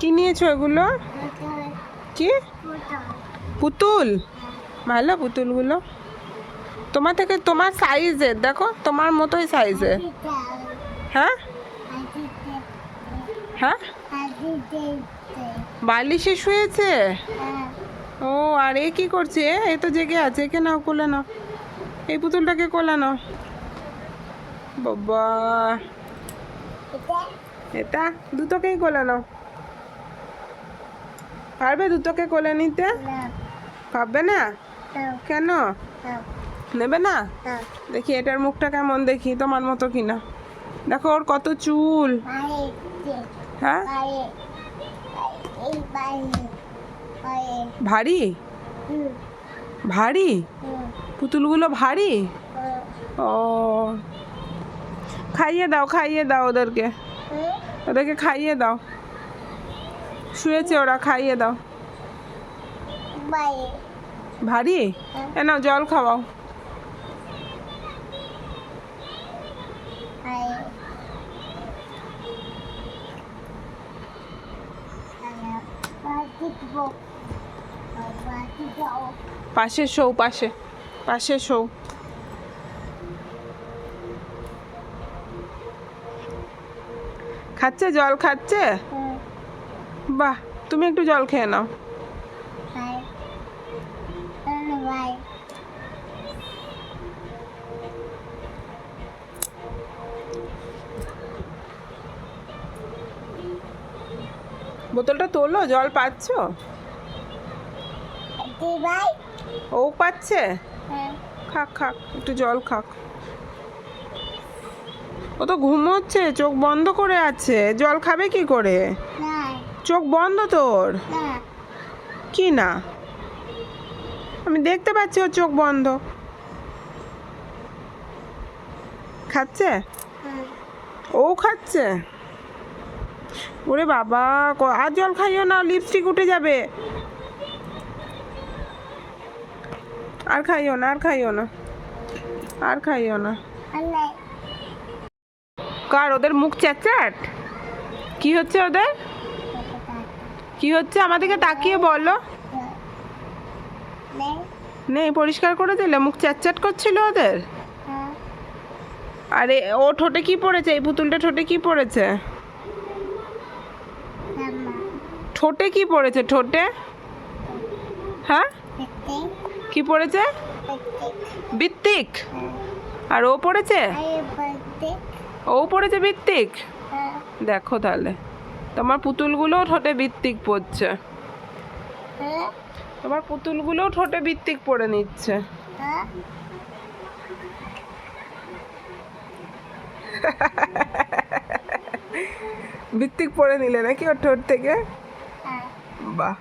কি নিয়েছো এগুলো? কি? পুতুল? ভালো পুতুলগুলো। তোমার থেকে তোমার সাইজের দেখো, তোমার মতোই সাইজের হ্যাঁ? হ্যাঁ? বালিশে শুয়েছে? ও, আর এ কি করছে? এ তো জেগে আছে, একে নাও, কোলে নাও। এই পুতুলটাকে কোলে নাও। বাবা। এটা দুটোকেই কোলে নাও। পারবে দুটোকে কোলে নিতে? পারবে না? কেন? নেবে না? দেখি এটার মুখটা কেমন দেখি, তোমার মতো কিনা। দেখো ওর কত চুল। হ্যাঁ? ভারী? ভারী? পুতুলগুলো ভারী? ও। খাইয়ে দাও খাইয়ে দাও ওদেরকে। ওদেরকে খাইয়ে দাও। শুয়েছে ওরা খাইয়ে দাও। ভারী? এ নাও জল খাওয়াও। পাশে শোও পাশে পাশে শোও। খাচ্ছে জল খাচ্ছে? বাহ তুমি একটু জল খেয়ে নাও। বোতলটা তোলো জল পাচ্ছ? ও পাচ্ছে? খাক খাক একটু জল খাক। ও তো ঘুমোচ্ছে, চোখ বন্ধ করে আছে। জল খাবে কি করে? চোখ বন্ধ তোর? কি না? আমি দেখতে পাচ্ছি ওর চোখ বন্ধ। খাচ্ছে? ও খাচ্ছে? ওরে বাবা আর জল খাইও না লিপস্টিক উঠে যাবে। আর খাইও না, আর খাইও না, আর খাইও না। কার? ওদের মুখ চ্যাট কি হচ্ছে ওদের? কি হচ্ছে? আমাদেরকে তাকিয়ে বলো। নেই পরিষ্কার করে দিলে মুখ চ্যাট করছিল ওদের? আরে ও ঠোঁটে কি পড়েছে? এই পুতুলটা ঠোঁটে কি পড়েছে? ঠোঁটে কি পড়েছে? ঠোঁটে? হ্যাঁ? কি পড়েছে? বৃত্তিক? আর ও পড়েছে? ও পড়েছে বৃত্তিক দেখো তাহলে। তোমার পুতুলগুলোও ঠোঁটে বৃত্তিক পড়ছে। তোমার পুতুলগুলোও ঠোঁটে বৃত্তিক পড়ে নিচ্ছে। বৃত্তিক পড়ে নিলে নাকি ওর ঠোঁট থেকে? বাহ।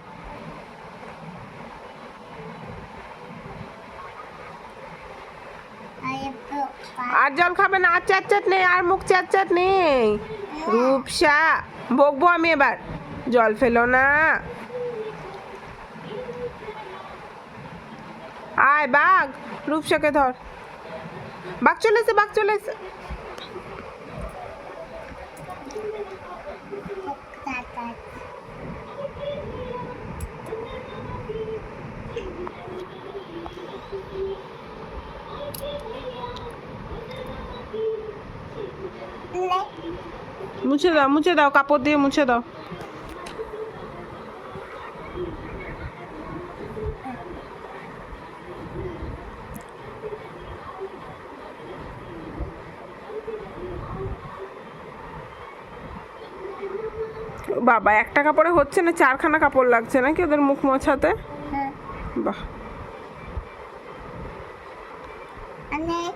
আর জল খাবে না, আর চ্যাট চ্যাট নেই, আর মুখ চ্যাট চ্যাট নেই। রূপসা, বকবো আমি এবার। জল ফেলো না। আয়, বাঘ, রূপসাকে ধর। বাঘ চলে এসে, বাঘ চলে এসে। মুছে দাও মুছে দাও কাপড় দিয়ে মুছে দাও। বাবা একটা কাপড়ে হচ্ছে না চারখানা কাপড় লাগছে নাকি ওদের মুখ মোছাতে? বাহ। অনেক